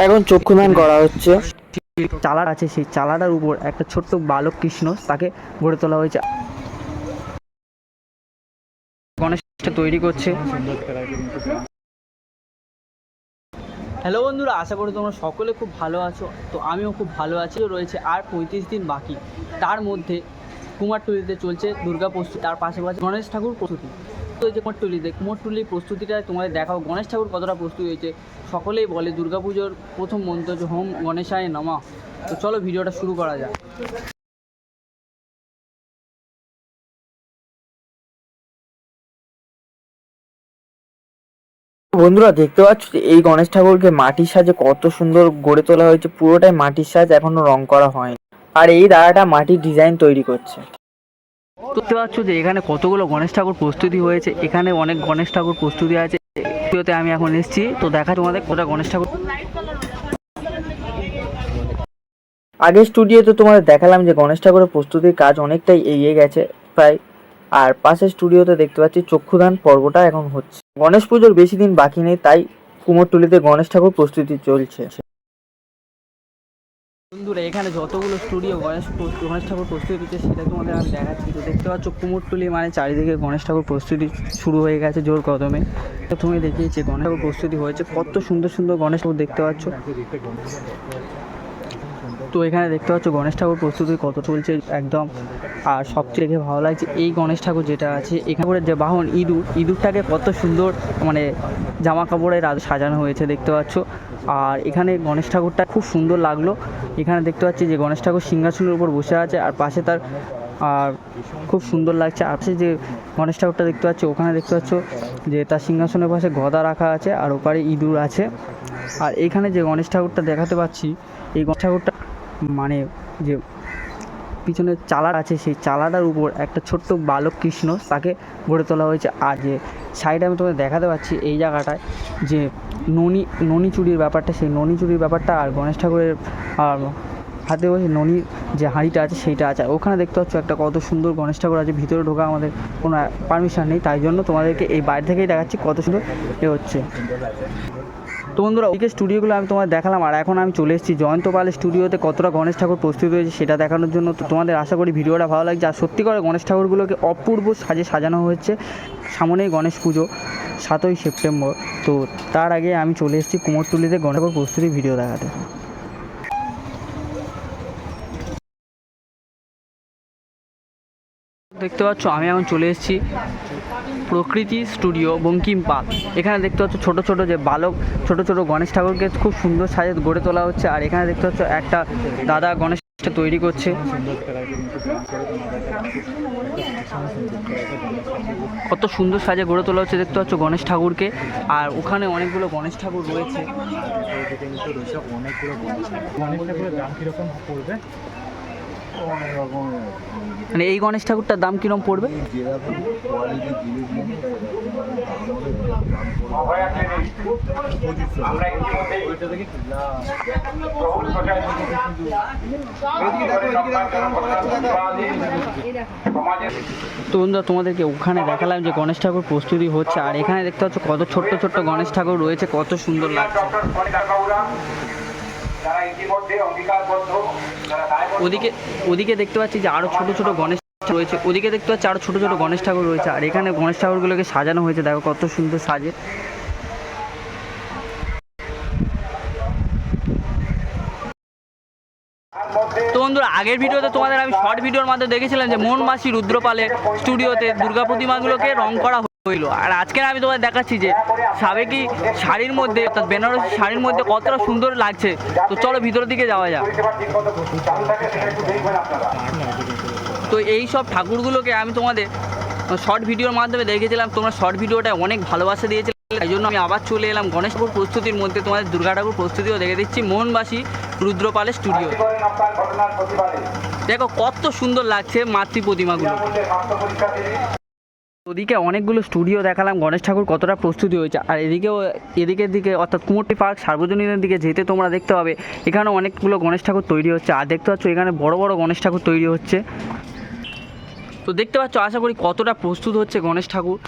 এখন চক্ষুদান করা হচ্ছে। চালার আছে, সেই চালাটার উপর একটা ছোট্ট বালক কৃষ্ণ তাকে গড়ে তোলা হয়েছে। গণেশটা তৈরি করছে। হ্যালো বন্ধুরা, আশা করি তোমরা সকলে খুব ভালো আছো। তো আমিও খুব ভালো আছি। রয়েছে আর পঁয়ত্রিশ দিন বাকি। তার মধ্যে কুমারটুলিতে চলছে দুর্গা প্রস্তুতি। তার পাশাপাশি গণেশ ঠাকুর প্রস্তুতি। তো এই যে কুমারটুলিতে কুমারটুলির প্রস্তুতিটা তোমাদের দেখাও গণেশ ঠাকুর কতটা প্রস্তুতি হয়েছে সকলেই বলে দুর্গাপুজোর প্রথম মন্ত্র যে হোম গণেশায় নমা। তো চলো ভিডিওটা শুরু করা যাক। বন্ধুরা দেখতে পাচ্ছ যে এই গণেশ ঠাকুরকে মাটির সাজে কত সুন্দর গড়ে তোলা হয়েছে পুরোটাই মাটির সাজ এখনও রং করা হয়নি। আর এই দাদাটা মাটির ডিজাইন তৈরি করছে। দেখতে পাচ্ছ যে এখানে কতগুলো গণেশ ঠাকুর প্রস্তুতি হয়েছে এখানে অনেক গণেশ ঠাকুর প্রস্তুতি আছে। ভিডিওতে আমি এখন এসেছি। তো দেখা তোমাদের কোটা গণেশ ঠাকুর। আগের স্টুডিওতে তোমাদের দেখালাম যে গণেশ ঠাকুরের প্রস্তুতির কাজ অনেকটাই এগিয়ে গেছে প্রায়। আর পাশের স্টুডিওতে দেখতে পাচ্ছি চক্ষুদান পর্বটা এখন হচ্ছে। গণেশ পুজোর বেশি দিন বাকি নেই, তাই কুমোরটুলিতে গণেশ ঠাকুর প্রস্তুতি চলছে। বন্ধুরা, এখানে যতগুলো স্টুডিও গণেশ গণেশ ঠাকুর প্রস্তুতি দিচ্ছে সেটা তোমাদের আমি দেখাচ্ছি। তো দেখতে পাচ্ছ, কুমোরটুলি মানে চারিদিকে গণেশ ঠাকুর প্রস্তুতি শুরু হয়ে গেছে জোর কদমে। তুমি দেখিয়েছি, গণেশ ঠাকুর প্রস্তুতি হয়েছে। কত সুন্দর সুন্দর গণেশ ঠাকুর দেখতে পাচ্ছ। তো এখানে দেখতে পাচ্ছ, গণেশ ঠাকুর প্রস্তুতি কত চলছে একদম। আর সবচেয়ে দেখে ভালো লাগছে, এই গণেশ ঠাকুর যেটা আছে, এখানে যে বাহন ইঁদুর, ইঁদুরটাকে কত সুন্দর মানে জামা কাপড়ের সাজানো হয়েছে, দেখতে পাচ্ছ। আর এখানে গণেশ ঠাকুরটা খুব সুন্দর লাগল। এখানে দেখতে পাচ্ছি যে গণেশ ঠাকুর সিংহাসনের উপর বসে আছে আর পাশে তার, আর খুব সুন্দর লাগছে। আর যে গণেশ ঠাকুরটা দেখতে পাচ্ছ, ওখানে দেখতে পাচ্ছ যে তার সিংহাসনের পাশে গদা রাখা আছে আর ওপারে ইঁদুর আছে। আর এখানে যে গণেশ ঠাকুরটা দেখাতে পাচ্ছি, এই গণেশ ঠাকুরটা মানে যে পিছনে চালার আছে, সেই চালাটার উপর একটা ছোট্ট বালক কৃষ্ণ তাকে গড়ে তোলা হয়েছে। আর যে সাইডে আমি তোমাকে দেখাতে পাচ্ছি এই জায়গাটায় যে ননি ননি চুরির ব্যাপারটা, সেই ননি চুরির ব্যাপারটা আর গণেশ ঠাকুরের, আর হাতে বসে ননির যে হাঁড়িটা আছে, সেইটা আছে। ওখানে দেখতে পাচ্ছ একটা কত সুন্দর গণেশ ঠাকুর আছে, ভিতরে ঢোকা আমাদের কোনো পারমিশন নেই। তাই জন্য তোমাদেরকে এই বাইরে থেকেই দেখাচ্ছি কত সুন্দর এ হচ্ছে। তো বন্ধুরা ওইকে স্টুডিওগুলো আমি তোমাদের দেখালাম, আর এখন আমি চলে এসেছি জয়ন্ত পাল স্টুডিওতে কতটা গণেশ ঠাকুর প্রস্তুত হয়েছে সেটা দেখানোর জন্য তো তোমাদের আশা করি ভিডিওটা ভালো লাগছে। আর সত্যি করে গণেশ ঠাকুরগুলোকে অপূর্ব সাজে সাজানো হয়েছে। সামনেই গণেশ পুজো, সাতই সেপ্টেম্বর। তো তার আগে আমি চলে এসেছি কুমোরটুলিতে গণেশ ঠাকুর প্রস্তুতি ভিডিও দেখাতে। দেখতে পাচ্ছ, আমি এখন চলে এসেছি প্রকৃতি স্টুডিও বঙ্কিম পার্ক। এখানে দেখতে পাচ্ছ ছোট ছোট যে বালক, ছোট ছোট গণেশ ঠাকুরকে খুব সুন্দর সাজে গড়ে তোলা হচ্ছে। আর এখানে দেখতে পাচ্ছ একটা দাদা গণেশটা তৈরি করছে। কত সুন্দর সাজে গড়ে তোলা হচ্ছে, দেখতে পাচ্ছ গণেশ ঠাকুরকে। আর ওখানে অনেকগুলো গণেশ ঠাকুর রয়েছে। অনেকগুলো গণেশ গণেশ ঠাকুরের দাম কীরকম পড়বে? মানে এই গণেশ ঠাকুরটার দাম কিরম পড়বে? তো বন্ধুরা, তোমাদেরকে ওখানে দেখালাম যে গণেশ ঠাকুর প্রস্তুতি হচ্ছে, আর এখানে দেখতে পাচ্ছ কত ছোট্ট ছোট্ট গণেশ ঠাকুর রয়েছে, কত সুন্দর লাগছে। ওদিকে ওদিকে দেখতে পাচ্ছি যে আরও ছোট ছোট গণেশ রয়েছে। ওদিকে দেখতে পাচ্ছি আরও ছোট ছোট গণেশ ঠাকুর রয়েছে। আর এখানে গণেশ ঠাকুরগুলোকে সাজানো হয়েছে। দেখো কত সুন্দর সাজে। তো বন্ধুরা, আগের ভিডিওতে তোমাদের আমি শর্ট ভিডিওর মাধ্যমে দেখেছিলাম যে মোহনবাসী রুদ্রপালের স্টুডিওতে দুর্গা প্রতিমাগুলোকে রং করা হইল। আর আজকে আমি তোমাদের দেখাচ্ছি যে সাবেকি শাড়ির মধ্যে, অর্থাৎ বেনারসি শাড়ির মধ্যে কতটা সুন্দর লাগছে। তো চলো ভিতরের দিকে যাওয়া যাক। তো এই সব ঠাকুরগুলোকে আমি তোমাদের শর্ট ভিডিওর মাধ্যমে দেখেছিলাম তোমরা শর্ট ভিডিওটা অনেক ভালোবাসা দিয়েছিলে। তাই জন্য আমি আবার চলে এলাম গণেশ ঠাকুর প্রস্তুতির মধ্যে। তোমাদের দুর্গা ঠাকুর প্রস্তুতিও দেখে দিচ্ছি মোহনবাসী রুদ্রপালের স্টুডিও। দেখো, কত সুন্দর লাগছে মাতৃ প্রতিমাগুলো। ওদিকে অনেকগুলো স্টুডিও দেখালাম, গণেশ ঠাকুর কতটা প্রস্তুতি হয়েছে। আর এদিকেও, এদিকের দিকে, অর্থাৎ কুমোরটি পার্ক, সার্বজনীনের দিকে যেতে তোমরা দেখতে পাবে। এখানে অনেকগুলো গণেশ ঠাকুর তৈরি হচ্ছে। আর দেখতে পাচ্ছ, এখানে বড় বড় গণেশ ঠাকুর তৈরি হচ্ছে। তো দেখতে পাচ্ছ, আশা করি কতটা প্রস্তুত হচ্ছে গণেশ ঠাকুর।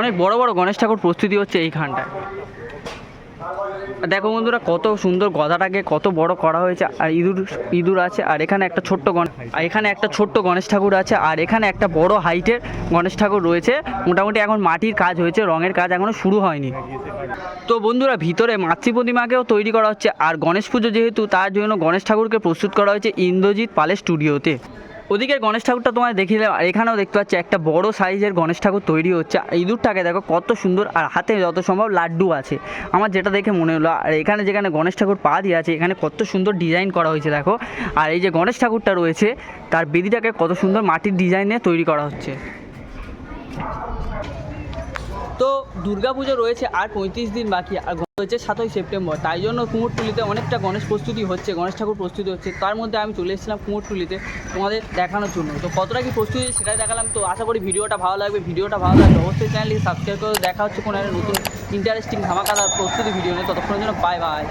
অনেক বড় বড় গণেশ ঠাকুর প্রস্তুতি হচ্ছে এইখানটায়। দেখো বন্ধুরা, কত সুন্দর গদাটাকে কত বড় করা হয়েছে, আর ইঁদুর ইঁদুর আছে, আর এখানে একটা ছোট্ট গণ আর এখানে একটা ছোট্ট গণেশ ঠাকুর আছে, আর এখানে একটা বড় হাইটের গণেশ ঠাকুর রয়েছে। মোটামুটি এখন মাটির কাজ হয়েছে, রঙের কাজ এখনও শুরু হয়নি। তো বন্ধুরা, ভিতরে মাতৃ প্রতিমাকেও তৈরি করা হচ্ছে, আর গণেশ পুজো যেহেতু, তার জন্য গণেশ ঠাকুরকে প্রস্তুত করা হয়েছে ইন্দ্রজিৎ পালের স্টুডিওতে ওদিকে গণেশ ঠাকুরটা তোমায় দেখিয়ে আর এখানেও দেখতে পাচ্ছি একটা বড় সাইজের গণেশ ঠাকুর তৈরি হচ্ছে। আর ইঁদুরটাকে দেখো কত সুন্দর, আর হাতে যত সম্ভব লাড্ডু আছে। আমার যেটা দেখে মনে হলো, আর এখানে যেখানে গণেশ ঠাকুর পা দিয়ে আছে, এখানে কত সুন্দর ডিজাইন করা হয়েছে দেখো। আর এই যে গণেশ ঠাকুরটা রয়েছে, তার বেদিটাকে কত সুন্দর মাটির ডিজাইনে তৈরি করা হচ্ছে। তো দুর্গাপুজো রয়েছে আর পঁয়ত্রিশ দিন বাকি, আর হচ্ছে সাতই সেপ্টেম্বর। তাই জন্য কুমোরটুলিতে অনেকটা গণেশ প্রস্তুতি হচ্ছে, গণেশ ঠাকুর প্রস্তুতি হচ্ছে। তার মধ্যে আমি চলে এসেছিলাম কুমোরটুলিতে তোমাদের দেখানোর জন্য। তো কতটা কি প্রস্তুতি সেটাই দেখালাম। তো আশা করি ভিডিওটা ভালো লাগবে। ভিডিওটা ভালো লাগবে অবশ্যই চ্যানেলটি সাবস্ক্রাইব করে দেখা হচ্ছে কোনো একটা নতুন ইন্টারেস্টিং ধামাকাদার প্রস্তুতি ভিডিও নিয়ে। ততক্ষণের জন্য বাই বাই